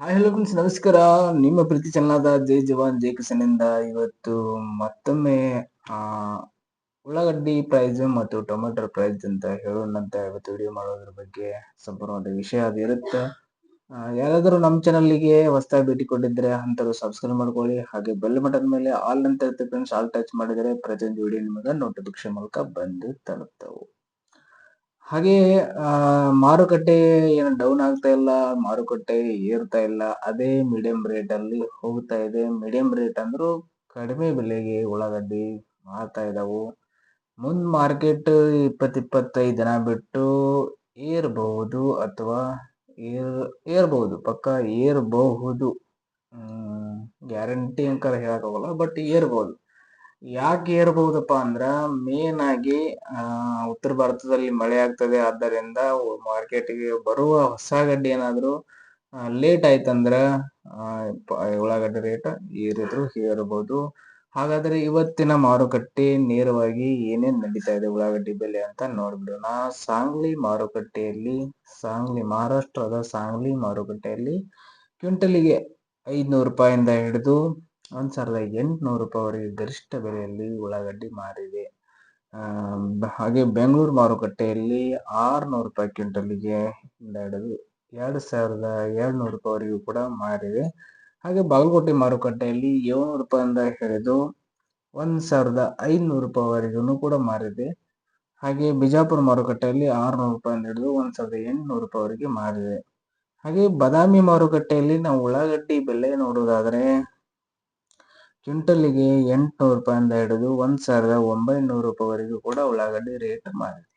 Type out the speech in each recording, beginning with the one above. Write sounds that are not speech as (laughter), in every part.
Hi hello friends ನಮಸ್ಕಾರ. ನಿಮ್ಮ ಪ್ರೀತಿ ಚೆನ್ನಾದ ಜೈ ಜವಾನ್, ಜೈ ಕಿಸನಿಂದ ಇವತ್ತು ಮತ್ತೊಮ್ಮೆ ಉಳ್ಳಾಗಡ್ಡಿ ಪ್ರೈಸ್ ಮತ್ತು ಟೊಮೆಟೊ ಪ್ರೈಸ್ ಅಂತ ಹೇಳೋಣಂತ ಇವತ್ತು ವಿಡಿಯೋ ಮಾಡೋದ್ರ ಬಗ್ಗೆ ಸಂಪೂರ್ಣವಾದ ವಿಷಯ ಅದು ಇರುತ್ತೆ. ಯಾರಾದರೂ ನಮ್ಮ ಚಾನಲ್ಗೆ ಹೊಸದಾಗಿ ಭೇಟಿ ಕೊಟ್ಟಿದ್ರೆ ಅಂತವ್ರು ಸಬ್ಸ್ಕ್ರೈಬ್ ಮಾಡ್ಕೊಳ್ಳಿ. ಹಾಗೆ ಬೆಲ್ ಬಟನ್ ಮೇಲೆ ಆಲ್ ಅಂತ ಇರುತ್ತೆ ಫ್ರೆಂಡ್ಸ್ ಆಲ್ ಟಚ್ ಮಾಡಿದರೆ ಪ್ರತಿಯೊಂದು ವಿಡಿಯೋ ನಿಮಗೆ ನೋಟಿಫಿಕೇಶನ್ ಮೂಲಕ ಬಂದು ತಲುಪ್ತವು. ಹಾಗೆ ಆ, ಮಾರುಕಟ್ಟೆ ಏನು ಡೌನ್ ಆಗ್ತಾ ಇಲ್ಲ ಮಾರುಕಟ್ಟೆ ಏರ್ತಾ ಇಲ್ಲ ಅದೇ ಮೀಡಿಯಂ ರೇಟ್ ಅಲ್ಲಿ ಹೋಗ್ತಾ ಇದೆ. ಮೀಡಿಯಂ ರೇಟ್ ಅಂದ್ರು ಕಡಿಮೆ ಬೆಲೆಗೆ ಉಳ್ಳಾಗಡ್ಡಿ ಮಾರ್ತಾ ಇದಾವು. ಮುಂದ್ ಮಾರ್ಕೆಟ್ ಇಪ್ಪತ್ತ್ ಇಪ್ಪತ್ತೈದು ದಿನ ಬಿಟ್ಟು ಏರ್ಬಹುದು ಅಥವಾ ಏರ್ ಏರ್ಬಹುದು ಪಕ್ಕ ಏರ್ಬಹುದು. ಗ್ಯಾರಂಟಿ ಅಂಕರ್ ಹೇಳಕ್ ಹೋಗಲ್ಲ ಬಟ್ ಏರ್ಬಹುದು. ಯಾಕೆ ಏರ್ಬಹುದಪ್ಪ ಅಂದ್ರ ಮೇನ್ ಆಗಿ ಉತ್ತರ ಭಾರತದಲ್ಲಿ ಮಳೆ ಆಗ್ತದೆ. ಆದ್ದರಿಂದ ಮಾರ್ಕೆಟ್ಗೆ ಬರುವ ಹೊಸ ಗಡ್ಡೆ ಏನಾದ್ರು ಲೇಟ್ ಆಯ್ತಂದ್ರ ಉಳ್ಳಾಗಡ್ಡಿ ರೇಟ್ ಏರಿದ್ರು ಏರಬಹುದು ಹಾಗಾದ್ರೆ ಇವತ್ತಿನ ಮಾರುಕಟ್ಟೆ ನೇರವಾಗಿ ಏನೇನ್ ನಡೀತಾ ಇದೆ ಉಳ್ಳಾಗಡ್ಡಿ ಬೆಲೆ ಅಂತ ನೋಡ್ಬಿಡೋಣ ಸಾಂಗ್ಲಿ ಮಾರುಕಟ್ಟೆಯಲ್ಲಿ, ಸಾಂಗ್ಲಿ ಮಹಾರಾಷ್ಟ್ರದ ಸಾಂಗ್ಲಿ ಮಾರುಕಟ್ಟೆಯಲ್ಲಿ, ಕ್ವಿಂಟಲಿಗೆ ಐದ್ನೂರು ರೂಪಾಯಿಂದ ಹಿಡಿದು ಒಂದ್ ಸಾವಿರದ ಎಂಟುನೂರು ರೂಪಾಯಿವರೆಗೆ ಗರಿಷ್ಠ ಬೆಲೆಯಲ್ಲಿ ಉಳ್ಳಾಗಡ್ಡಿ ಮಾರಿದೆ. ಹಾಗೆ ಬೆಂಗಳೂರು ಮಾರುಕಟ್ಟೆಯಲ್ಲಿ ಆರುನೂರು ರೂಪಾಯಿ ಕ್ವಿಂಟಲಿಗೆ ಹಿಡಿದು ಎರಡು ಸಾವಿರದ ಏಳ್ನೂರು ರೂಪಾಯಿವರೆಗೂ ಕೂಡ ಮಾರಿದೆ. ಹಾಗೆ ಬಾಗಲಕೋಟೆ ಮಾರುಕಟ್ಟೆಯಲ್ಲಿ ಏಳ್ನೂರು ರೂಪಾಯಿಂದ ಹಿಡಿದು ಒಂದು ಸಾವಿರದ ಐನೂರು ರೂಪಾಯಿವರೆಗೂ ಕೂಡ ಮಾರಿದೆ. ಹಾಗೆ ಬಿಜಾಪುರ ಮಾರುಕಟ್ಟೆಯಲ್ಲಿ ಆರುನೂರು ರೂಪಾಯಿಂದ ಹಿಡಿದು ಒಂದು ಸಾವಿರದ ಎಂಟುನೂರು ರೂಪಾಯಿವರೆಗೆ ಮಾರಿದೆ. ಹಾಗೆ ಬಾದಾಮಿ ಮಾರುಕಟ್ಟೆಯಲ್ಲಿ ನಾವು ಉಳ್ಳಾಗಡ್ಡಿ ಬೆಲೆ ನೋಡೋದಾದ್ರೆ ಕ್ವಿಂಟಲಿಗೆ ಎಂಟುನೂರು ರೂಪಾಯಿಂದ ಹಿಡಿದು ಒಂದು ಸಾವಿರದ ಒಂಬೈನೂರು ರೂಪಾಯಿವರೆಗೂ ಕೂಡ ಉಳ್ಳಾಗಡ್ಡಿ ರೇಟ್ ಮಾಡಿದೆ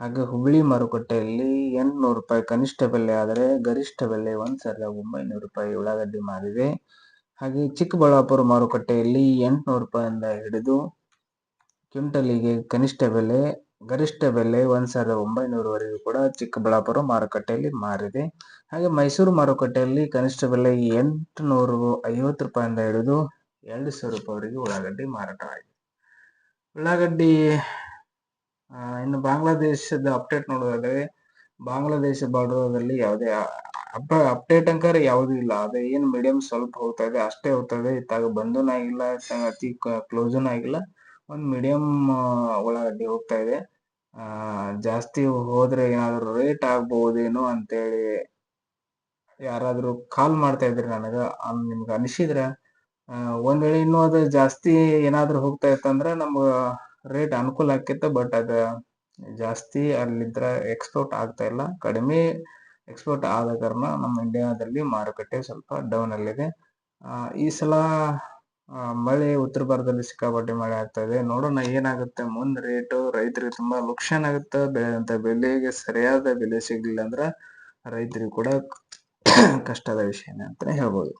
ಹಾಗೆ ಹುಬ್ಬಳ್ಳಿ ಮಾರುಕಟ್ಟೆಯಲ್ಲಿ ಎಂಟುನೂರು ರೂಪಾಯಿ ಕನಿಷ್ಠ ಬೆಲೆ ಆದರೆ ಗರಿಷ್ಠ ಬೆಲೆ ಒಂದ್ ಸಾವಿರದ ಒಂಬೈನೂರು ರೂಪಾಯಿ ಉಳ್ಳಾಗಡ್ಡಿ ಮಾರಿದೆ. ಹಾಗೆ ಚಿಕ್ಕಬಳ್ಳಾಪುರ ಮಾರುಕಟ್ಟೆಯಲ್ಲಿ ಎಂಟುನೂರು ರೂಪಾಯಿಂದ ಹಿಡಿದು ಕ್ವಿಂಟಲಿಗೆ ಕನಿಷ್ಠ ಬೆಲೆ ಗರಿಷ್ಠ ಬೆಲೆ ಒಂದು ಸಾವಿರದ ಒಂಬೈನೂರವರೆಗೂ ಕೂಡ ಚಿಕ್ಕಬಳ್ಳಾಪುರ ಮಾರುಕಟ್ಟೆಯಲ್ಲಿ ಮಾರಿದೆ. ಹಾಗೆ ಮೈಸೂರು ಮಾರುಕಟ್ಟೆಯಲ್ಲಿ ಕನಿಷ್ಠ ಬೆಲೆ ಎಂಟುನೂರು ಐವತ್ತು ರೂಪಾಯಿಂದ ಹಿಡಿದು ಎರಡು ಸಾವಿರ ರೂಪಾಯಿವರೆಗೆ ಉಳ್ಳಾಗಡ್ಡಿ ಮಾರಾಟ ಆಗಿದೆ. ಉಳ್ಳಾಗಡ್ಡಿ ಇನ್ನು ಬಾಂಗ್ಲಾದೇಶದ ಅಪ್ಡೇಟ್ ನೋಡೋದಾದರೆ, ಬಾಂಗ್ಲಾದೇಶ ಬಾರ್ಡರ್ದಲ್ಲಿ ಯಾವುದೇ ಅಪ್ ಅಪ್ಡೇಟ್ ಅಂಕರ್ ಯಾವುದೂ ಇಲ್ಲ. ಅದೇ ಏನು ಮೀಡಿಯಂ ಸ್ವಲ್ಪ ಹೋಗ್ತಾ ಇದೆ, ಅಷ್ಟೇ ಹೋಗ್ತದೆ ಇತ್ತಾಗ ಬಂದೂ ಆಗಿಲ್ಲ ಅತಿ ಕ್ಲೋಸೂ ಆಗಿಲ್ಲ. ಒಂದು ಮೀಡಿಯಂ ಉಳ್ಳಾಗಡ್ಡಿ ಹೋಗ್ತಾ ಇದೆ. ಜಾಸ್ತಿ ಹೋದರೆ ಏನಾದರೂ ರೇಟ್ ಆಗ್ಬೋದೇನೋ ಅಂತೇಳಿ ಯಾರಾದ್ರೂ ಕಾಲ್ ಮಾಡ್ತಾ ಇದ್ರಿ ನನಗೆ ನಿಮ್ಗೆ ಅನಿಸಿದ್ರೆ ಒಂದು ವೇಳೆ ಇನ್ನೂ ಅದು ಜಾಸ್ತಿ ಏನಾದ್ರೂ ಹೋಗ್ತಾ ಇತ್ತಂದ್ರೆ ನಮ್ಗೆ ರೇಟ್ ಅನುಕೂಲ ಆಕ್ಕಿತ್ತು ಬಟ್ ಅದು ಜಾಸ್ತಿ ಅಲ್ಲಿದ್ರೆ ಎಕ್ಸ್ಪೋರ್ಟ್ ಆಗ್ತಾ ಇಲ್ಲ. ಕಡಿಮೆ ಎಕ್ಸ್ಪೋರ್ಟ್ ಆದ ಕಾರಣ ನಮ್ಮ ಇಂಡಿಯಾದಲ್ಲಿ ಮಾರುಕಟ್ಟೆ ಸ್ವಲ್ಪ ಡೌನ್ ಅಲ್ಲಿದೆ. ಆ, ಈ ಸಲ ಮಳೆ ಉತ್ತರ ಭಾರತದಲ್ಲಿ ಸಿಕ್ಕಾಪಟ್ಟೆ ಮಳೆ ಆಗ್ತಾ ಇದೆ. ನೋಡೋಣ ಏನಾಗುತ್ತೆ. ಮುಂದ್ ರೇಟ್ ರೈತರಿಗೆ ತುಂಬಾ ಲುಕ್ಷನ್ ಆಗುತ್ತೆ. ಬೆಳೆದಂತ ಬೆಲೆಗೆ ಸರಿಯಾದ ಬೆಲೆ ಸಿಗ್ಲಿಲ್ಲ ಅಂದ್ರ ರೈತರಿಗೆ ಕೂಡ (clears throat) ಕಷ್ಟದ ವಿಷಯನೇ ಅಂತಾನೆ ಹೇಳ್ಬೋದು.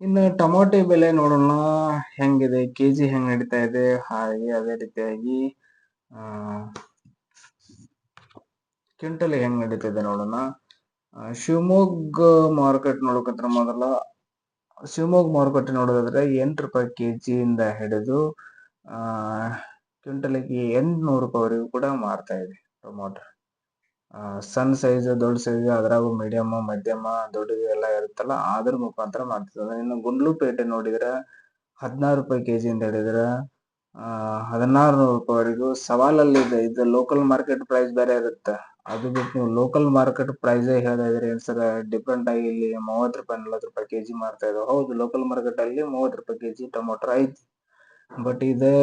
ಇನ್ನು ಟೊಮೊಟೊ ಬೆಲೆ ನೋಡೋಣ. ಹೆಂಗಿದೆ? ಕೆಜಿ ಹೆಂಗ್ ನಡೀತಾ ಇದೆ? ಹಾಗೆ ಅದೇ ರೀತಿಯಾಗಿ, ಆ, ಕ್ವಿಂಟಲ್ ಹೆಂಗ್ ಇದೆ ನೋಡೋಣ. ಶಿವಮೊಗ್ಗ ಮಾರ್ಕೆಟ್ ನೋಡಕತ್ರ ಮೊದಲ ಶಿವಮೊಗ್ಗ ಮಾರುಕಟ್ಟೆ ನೋಡೋದಾದ್ರೆ ಎಂಟು ರೂಪಾಯಿ ಕೆ ಇಂದ ಹಿಡಿದು ಕ್ವಿಂಟಲಿಗೆ ಎಂಟುನೂರು ರೂಪಾಯಿವರೆಗೂ ಕೂಡ ಮಾರ್ತಾ ಇದೆ ಟೊಮೊಟೊ ಸಣ್ಣ ಸೈಜ್ ದೊಡ್ಡ ಸೈಜ್ ಅದ್ರಾಗೂ ಮೀಡಿಯಮ್ ಮಧ್ಯಮ, ದೊಡ್ಡದು ಎಲ್ಲ ಇರುತ್ತಲ್ಲ, ಅದ್ರ ಮುಖಾಂತರ ಮಾಡ್ತಿದ್ದಾರೆ ಇನ್ನು ಗುಂಡ್ಲುಪೇಟೆ ನೋಡಿದ್ರೆ ಹದಿನಾರು ರೂಪಾಯಿ ಕೆ ಇಂದ ಹಿಡಿದ್ರ ಹದಿನಾರು ನೂರು ರೂಪಾಯಿವರೆಗೂ ಸವಾಲಲ್ಲಿ ಇದೆ ಇದು ಲೋಕಲ್ ಮಾರ್ಕೆಟ್ ಪ್ರೈಸ್ ಬೇರೆ ಇರುತ್ತೆ. ಅದು ಬಿಟ್ಟು ನೀವು ಲೋಕಲ್ ಮಾರ್ಕೆಟ್ ಪ್ರೈಸ್ ಹೇಳ್ತಾ ಇದ್ರಿ ಸರ್ ಡಿಫ್ರೆಂಟ್ ಆಗಿ ಇಲ್ಲಿ ಮೂವತ್ತು ರೂಪಾಯಿ, ನಲ್ವತ್ತು ರೂಪಾಯಿ ಕೆಜಿ ಮಾರ್ತಾ ಇದ್ದಾವೆ ಹೌದು ಲೋಕಲ್ ಮಾರ್ಕೆಟ್ ಅಲ್ಲಿ ಮೂವತ್ತು ರೂಪಾಯಿ ಕೆಜಿ ಟೊಮೊಟೊ ಐತಿ. ಬಟ್ ಇದೆ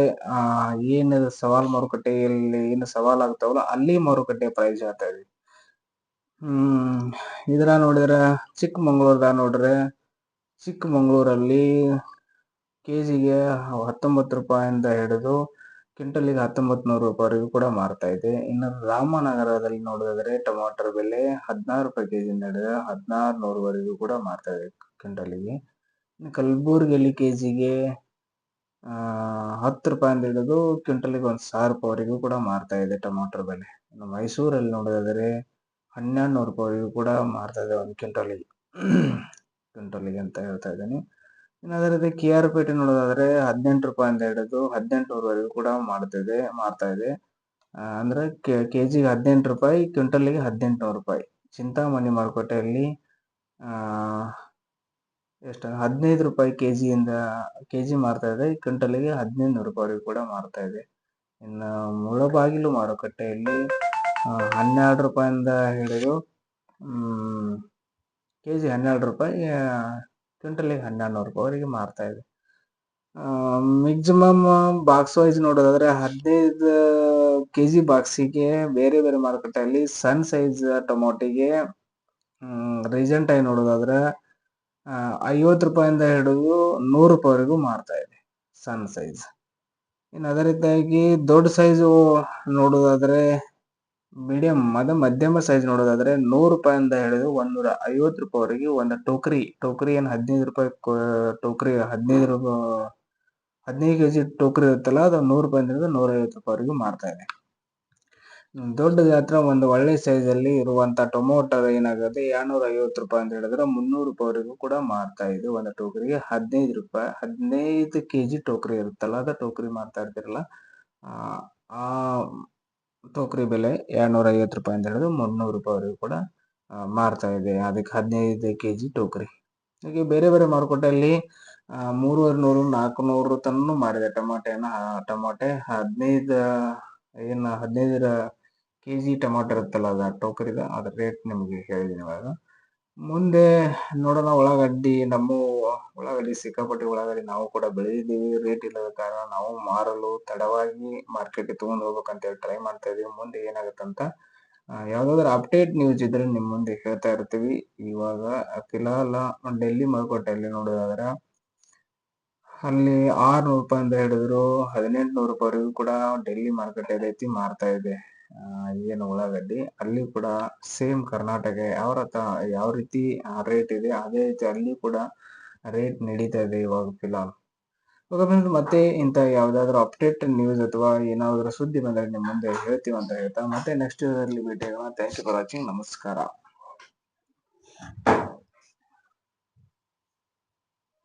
ಏನು ಏನ್ ಇದು ಸವಾಲ್ ಮಾರುಕಟ್ಟೆಯಲ್ಲಿ ಏನು ಸವಾಲ್ ಆಗ್ತಾವಲ್ಲ, ಅಲ್ಲಿ ಮಾರುಕಟ್ಟೆ ಪ್ರೈಸ್ ಹೇಳ್ತಾ ಇದ್ವಿ ಹ್ಮ್ ಇದ್ರ ನೋಡಿದ್ರೆ ಚಿಕ್ಕಮಂಗ್ಳೂರ್ದಾಗ ನೋಡ್ರೆ ಚಿಕ್ಕಮಂಗ್ಳೂರಲ್ಲಿ ಕೆಜಿಗೆ ಹತ್ತೊಂಬತ್ತು ರೂಪಾಯಿಂದ ಹಿಡಿದು ಕ್ವಿಂಟಲಿಗೆ ಹತ್ತೊಂಬತ್ತು ನೂರು ರೂಪಾಯಿವರೆಗೂ ಕೂಡ ಮಾರ್ತಾ ಇದೆ. ಇನ್ನು ರಾಮನಗರದಲ್ಲಿ ನೋಡೋದಾದರೆ ಟೊಮಾಟರ್ ಬೆಲೆ ಹದಿನಾರು ರೂಪಾಯಿ ಕೆಜಿಯಿಂದ ಹಿಡಿದು ಹದಿನಾರು ನೂರುವರೆಗೂ ಕೂಡ ಮಾರ್ತಾ ಇದೆ ಕ್ವಿಂಟಲಿಗೆ. ಇನ್ನು ಕಲಬುರ್ಗಿಯಲ್ಲಿ ಕೆಜಿಗೆ, ಆ, ಹತ್ತು ರೂಪಾಯಿಂದ ಹಿಡಿದು ಕ್ವಿಂಟಲಿಗೆ ಒಂದು ಸಾವಿರ ರೂಪಾಯಿವರೆಗೂ ಕೂಡ ಮಾರ್ತಾ ಇದೆ ಟೊಮಾಟರ್ ಬೆಲೆ. ಇನ್ನು ಮೈಸೂರಲ್ಲಿ ನೋಡೋದಾದ್ರೆ ಹನ್ನೆರಡು ನೂರು ರೂಪಾಯಿವರೆಗೂ ಕೂಡ ಮಾರ್ತಾ ಇದೆ ಒಂದು ಕ್ವಿಂಟಲಿಗೆ. ಕ್ವಿಂಟಲಿಗೆ ಅಂತ ಹೇಳ್ತಾ ಇದ್ದೀನಿ. ಇನ್ನು ಕೆ ಆರ್ ಪೇಟೆ ನೋಡೋದಾದ್ರೆ ಹದಿನೆಂಟು ರೂಪಾಯಿಂದ ಹಿಡಿದು ಹದಿನೆಂಟುವರೆಗೂ ಕೂಡ ಮಾಡ್ತಿದೆ, ಮಾರ್ತಾ ಇದೆ. ಕೆ ಕೆ ಜಿಗೆ ಹದಿನೆಂಟು ರೂಪಾಯಿ ಕ್ವಿಂಟಲಿಗೆ ಹದಿನೆಂಟುನೂರು ರೂಪಾಯಿ. ಚಿಂತಾಮಣಿ ಮಾರುಕಟ್ಟೆಯಲ್ಲಿ ಎಷ್ಟು, ಹದಿನೈದು ರೂಪಾಯಿ ಕೆ ಜಿಯಿಂದ ಕೆ ಜಿ ಮಾರ್ತಾ ಇದೆ ಕ್ವಿಂಟಲಿಗೆ ಹದಿನೈದು ನೂರು ರೂಪಾಯಿವರೆಗೂ ಕೂಡ ಮಾರ್ತಾ ಇದೆ. ಇನ್ನು ಮುಳಬಾಗಿಲು ಮಾರುಕಟ್ಟೆಯಲ್ಲಿ ಹನ್ನೆರಡು ರೂಪಾಯಿಂದ ಹಿಡಿದು ಕೆ ಜಿ ಹನ್ನೆರಡು ರೂಪಾಯಿ ಕ್ವಿಂಟಲಿಗೆ ಹನ್ನೆರಡು ನೂರು ರೂಪಾಯಿವರೆಗೆ ಮಾರ್ತಾ ಇದೆ. ಮ್ಯಾಕ್ಸಿಮಮ್ ಬಾಕ್ಸ್ ವೈಸ್ ನೋಡೋದಾದ್ರೆ ಹದಿನೈದು ಕೆ ಜಿ ಬಾಕ್ಸಿಗೆ ಬೇರೆ ಬೇರೆ ಮಾರುಕಟ್ಟೆಯಲ್ಲಿ ಸಣ್ಣ ಸೈಜ್ ಟೊಮೊಟಿಗೆ ರೀಸೆಂಟ್ ಆಗಿ ನೋಡೋದಾದ್ರೆ ಐವತ್ತು ರೂಪಾಯಿಂದ ಹಿಡಿದು ನೂರು ರೂಪಾಯಿವರೆಗೂ ಮಾರ್ತಾ ಇದೆ ಸಣ್ಣ ಸೈಜ್ ಇನ್ನು ಅದೇ ರೀತಿಯಾಗಿ ದೊಡ್ಡ ಸೈಜು ನೋಡೋದಾದ್ರೆ ಮೀಡಿಯಂ ಅದ ಮಧ್ಯಮ ಸೈಜ್ ನೋಡೋದಾದ್ರೆ ನೂರು ರೂಪಾಯಿಂದ ಹಿಡಿದು ಒಂದೂರ ಐವತ್ತು ರೂಪಾಯಿವರೆಗೆ ಒಂದು ಟೋಕ್ರಿ. ಟೋಕರಿ ಏನು ಹದಿನೈದು ರೂಪಾಯಿ ಕೊ- ಟೋಕ್ರಿ ಹದಿನೈದು ರೂಪಾಯಿ ಹದಿನೈದು ಕೆ ಜಿ ಟೋಕ್ರಿ ಇರುತ್ತಲ್ಲ, ಅದು ನೂರು ರೂಪಾಯಿಂದ ಹಿಡಿದು ನೂರ ಐವತ್ತು ರೂಪಾಯಿವರೆಗೂ ಮಾರ್ತಾ ಇದೆ. ದೊಡ್ಡ ಗಾತ್ರ ಒಂದು ಒಳ್ಳೆ ಸೈಜ್ ಅಲ್ಲಿ ಇರುವಂತ ಟೊಮೊಟೊ ಏನಾಗುತ್ತೆ, ಎರಡ್ನೂರ ಐವತ್ತು ರೂಪಾಯಿ ಅಂತ ಹೇಳಿದ್ರೆ ಮುನ್ನೂರು ರೂಪಾಯಿವರೆಗೂ ಕೂಡ ಮಾರ್ತಾ ಇದೆ ಒಂದು ಟೋಕರಿಗೆ. ಹದಿನೈದು ರೂಪಾಯಿ, ಹದಿನೈದು ಕೆ ಜಿ ಟೋಕರಿ ಇರುತ್ತಲ್ಲ, ಅದು ಟೋಕರಿ ಮಾರ್ತಾ ಇರ್ತಿರಲ್ಲ ಆ ಟೋಕರಿ ಬೆಲೆ ಎರಡ್ನೂರ ಐವತ್ತು ರೂಪಾಯಿ ಅಂತ ಹೇಳಿದ್ರೆ ಮುನ್ನೂರು ರೂಪಾಯಿವರೆಗೂ ಕೂಡ ಮಾರ್ತಾ ಇದೆ. ಅದಕ್ಕೆ ಹದಿನೈದು ಕೆ ಜಿ ಟೋಕ್ರಿ ಹಾಗೆ ಬೇರೆ ಬೇರೆ ಮಾರುಕಟ್ಟೆಯಲ್ಲಿ ಮೂರುವರೆ ನೂರು ನಾಲ್ಕು ನೂರು ತನೂ ಮಾಡಿದೆ ಟೊಮಾಟೆನ ಟೊಮಾಟೆ ಹದಿನೈದು, ಏನು, ಹದಿನೈದರ ಕೆ ಜಿ ಟೊಮಾಟೊ ಇರುತ್ತಲ್ಲ, ಅದು ಟೋಕರಿದ ಅದ್ರ ರೇಟ್ ನಿಮಗೆ ಹೇಳಿದ್ದೀನಿ ಇವಾಗ. ಮುಂದೆ ನೋಡೋಣ ಉಳ್ಳಾಗಡ್ಡಿ, ನಮ್ಮ ಉಳ್ಳಾಗಡ್ಡಿ, ಸಿಕ್ಕಾಪಟ್ಟೆ ಉಳ್ಳಾಗಡ್ಡಿ ನಾವು ಕೂಡ ಬೆಳೆದಿದ್ದೀವಿ. ರೇಟ್ ಇಲ್ಲದ ಕಾರಣ ನಾವು ಮಾರಲು ತಡವಾಗಿ ಮಾರ್ಕೆಟ್ಗೆ ತಗೊಂಡು ಹೋಗ್ಬೇಕಂತ ಹೇಳಿ ಟ್ರೈ ಮಾಡ್ತಾ ಇದೀವಿ. ಮುಂದೆ ಏನಾಗುತ್ತಂತ ಯಾವ್ದಾದ್ರು ಅಪ್ಡೇಟ್ ನ್ಯೂಸ್ ಇದ್ರೆ ನಿಮ್ಮ ಮುಂದೆ ಹೇಳ್ತಾ ಇರ್ತೀವಿ. ಇವಾಗ ಫಿಲಹಾಲ್ ಡೆಲ್ಲಿ ಮಾರುಕಟ್ಟೆಯಲ್ಲಿ ನೋಡೋದಾದ್ರೆ, ಅಲ್ಲಿ ಆರ್ನೂರು ರೂಪಾಯಿಂದ ಹಿಡಿದ್ರು ಹದಿನೆಂಟುನೂರು ರೂಪಾಯಿವರೆಗೂ ಕೂಡ ಡೆಲ್ಲಿ ಮಾರುಕಟ್ಟೆ ರೀತಿ ಮಾರ್ತಾ ಇದೆ. ಏನು ಉಳ್ಳಾಗಡ್ಡಿ, ಅಲ್ಲಿ ಕೂಡ ಸೇಮ್ ಕರ್ನಾಟಕ ಯಾವ ಯಾವ ರೀತಿ ರೇಟ್ ಇದೆ, ಅದೇ ರೀತಿ ಅಲ್ಲಿ ಕೂಡ ರೇಟ್ ನಡೀತಾ ಇದೆ ಇವಾಗ ಫಿಲಾಲ್ ಇವಾಗ ಮತ್ತೆ ಇಂಥ ಯಾವ್ದಾದ್ರು ಅಪ್ಡೇಟ್ ನ್ಯೂಸ್ ಅಥವಾ ಏನಾದರೂ ಸುದ್ದಿ ಬಂದರೆ ನಿಮ್ಮ ಮುಂದೆ ಹೇಳ್ತೀವಿ ಅಂತ ಹೇಳ್ತಾ, ಮತ್ತೆ ನೆಕ್ಸ್ಟ್ ಇದರಲ್ಲಿ ಆಗೋಣ ಥ್ಯಾಂಕ್ ಯು ಫಾರ್ ವಾಚಿಂಗ್ ನಮಸ್ಕಾರ.